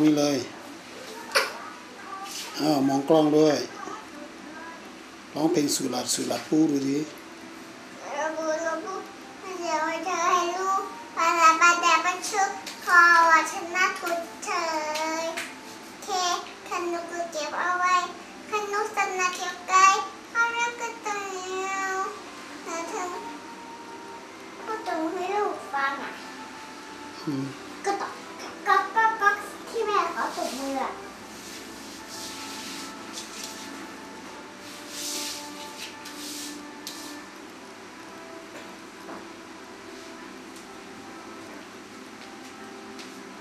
งนี้เลยอ้าวมองกล้องด้วย ร้องเพลงสุรัตสุรัตพูดูดิ嗯。Mm.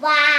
Wow.